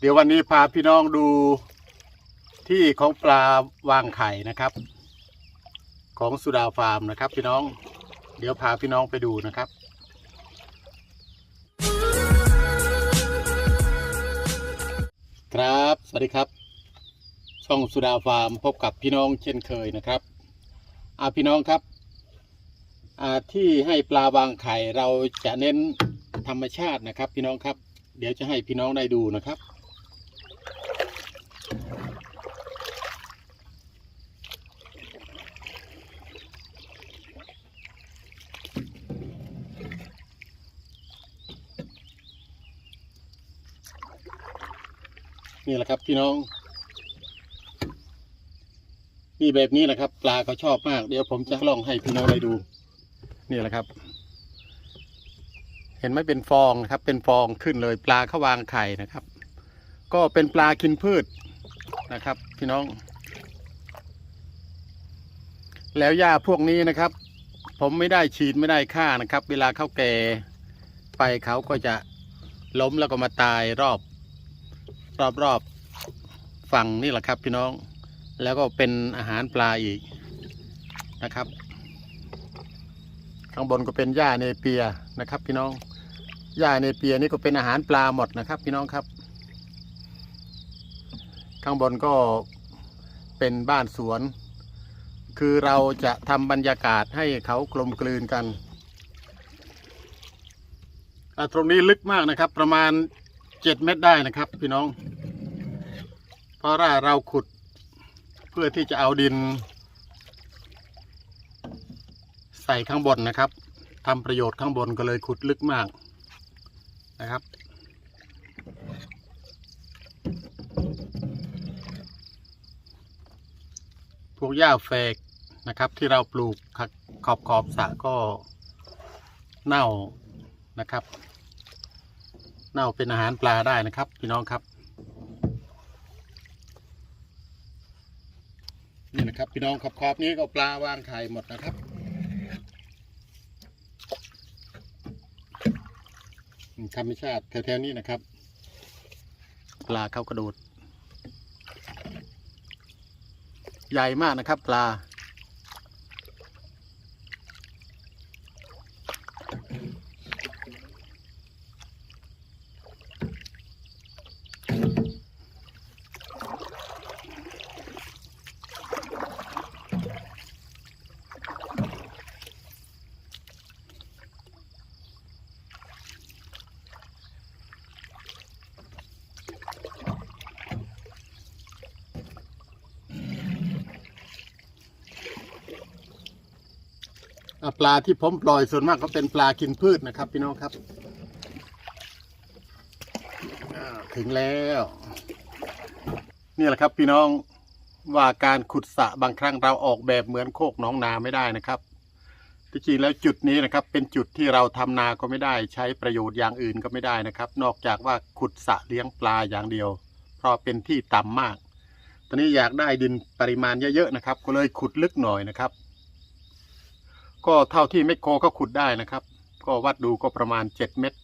เดี๋ยววันนี้พาพี่น้องดูที่ของปลาวางไข่นะครับ ของสุดาฟาร์มนะครับ พี่น้อง เดี๋ยวพาพี่น้องไปดูนะครับครับ สวัสดีครับ ช่องสุดาฟาร์มพบกับพี่น้องเช่นเคยนะครับอาพี่น้องครับอาที่ให้ปลาวางไข่เราจะเน้นธรรมชาตินะครับ พี่น้องครับ เดี๋ยวจะให้พี่น้องได้ดูนะครับ นี่แหละครับพี่น้อง นี่แบบนี้แหละครับ ปลาเขาชอบมาก เดี๋ยวผมจะลองให้พี่น้องได้ดู นี่แหละครับ เห็นไหมเป็นฟองนะครับ เป็นฟองขึ้นเลย ปลาเขาวางไข่นะครับ ก็เป็นปลากินพืชนะครับ พี่น้อง แล้วหญ้าพวกนี้นะครับ ผมไม่ได้ฉีดไม่ได้ฆ่านะครับ เวลาเขาแก่ไปเขาก็จะล้มแล้วก็มาตายรอบ รอบรอบฝั่งนี่แหละครับพี่น้อง แล้วก็เป็นอาหารปลาอีกนะครับ ข้างบนก็เป็นหญ้าเนเปียนะครับ พี่น้องหญ้าเนเปียนี่ก็เป็นอาหารปลาหมดนะครับ พี่น้องครับ ข้างบนก็เป็นบ้านสวน คือเราจะทำบรรยากาศให้เขากลมกลืนกันตรงนี้ลึกมากนะครับ ประมาณ จ็ดเมตรได้นะครับ พี่น้อง เพราะว่าเราขุดเพื่อที่จะเอาดิน ใส่ข้างบนนะครับทำประโยชน์ข้างบนก็เลยขุดลึกมากนะครับ พวกหญ้าแฝกนะครับ ที่เราปลูกขอบขอบสระก็เน่านะครับ เน่าเป็นอาหารปลาได้นะครับพี่น้องครับ นี่นะครับพี่น้องขอบขอบนี้ก็ปลาวางไข่หมดนะครับ ธรรมชาติแถวๆนี้นะครับ ปลาเข้ากระโดด ใหญ่มากนะครับปลา ปลาที่ผมปล่อยส่วนมากก็เป็นปลากินพืชนะครับ พี่น้องครับถึงแล้ว นี่แหละครับ พี่น้องว่าการขุดสระบางครั้งเราออกแบบเหมือนโคกน้องนาไม่ได้นะครับที่จริงแล้วจุดนี้นะครับ เป็นจุดที่เราทำนาก็ไม่ได้ ใช้ประโยชน์อย่างอื่นก็ไม่ได้นะครับ นอกจากว่าขุดสระเลี้ยงปลาอย่างเดียว เพราะเป็นที่ต่ำมาก ตอนนี้อยากได้ดินปริมาณเยอะๆนะครับ ก็เลยขุดลึกหน่อยนะครับ ก็เท่าที่แมคโครก็ขุดได้นะครับ ก็วัดดูก็ประมาณเจ็ดเมตร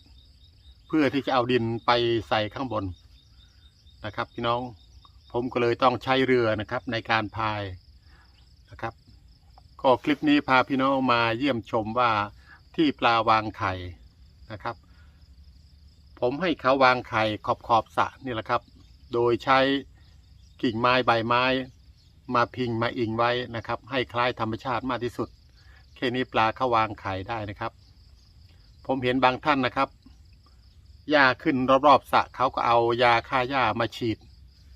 เพื่อที่จะเอาดินไปใส่ข้างบนนะครับ พี่น้องผมก็เลยต้องใช้เรือนะครับในการพายนะครับ ก็คลิปนี้พาพี่น้องมาเยี่ยมชมว่าที่ปลาวางไข่นะครับ ผมให้เขาวางไข่ขอบขอบสระนี่แหละครับ โดยใช้กิ่งไม้ใบไม้ มาพิงมาอิงไว้นะครับ ให้คล้ายธรรมชาติมากที่สุด แค่นี้ปลาเขาวางไข่ได้นะครับ ผมเห็นบางท่านนะครับหญ้าขึ้นรอบๆสระเขาก็เอายาฆ่าหญ้ามาฉีด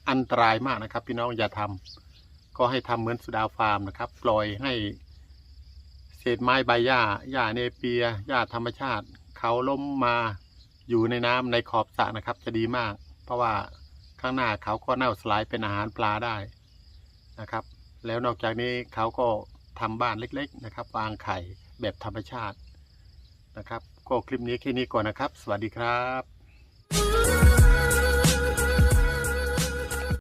อันตรายมากนะครับ พี่น้องอย่าทำก็ให้ทำเหมือนสุดาฟาร์มนะครับ ปล่อยให้เศษไม้ใบหญ้าหญ้าเนเปียหญ้าธรรมชาติ เขาล้มมาอยู่ในน้ำในขอบสระนะครับ จะดีมาก เพราะว่าข้างหน้าเขาก็เน่าสลายเป็นอาหารปลาได้นะครับ แล้วนอกจากนี้เขาก็ ทำบ้านเล็กๆนะครับวางไข่แบบธรรมชาตินะครับ ก็คลิปนี้แค่นี้ก่อนนะครับ สวัสดีครับ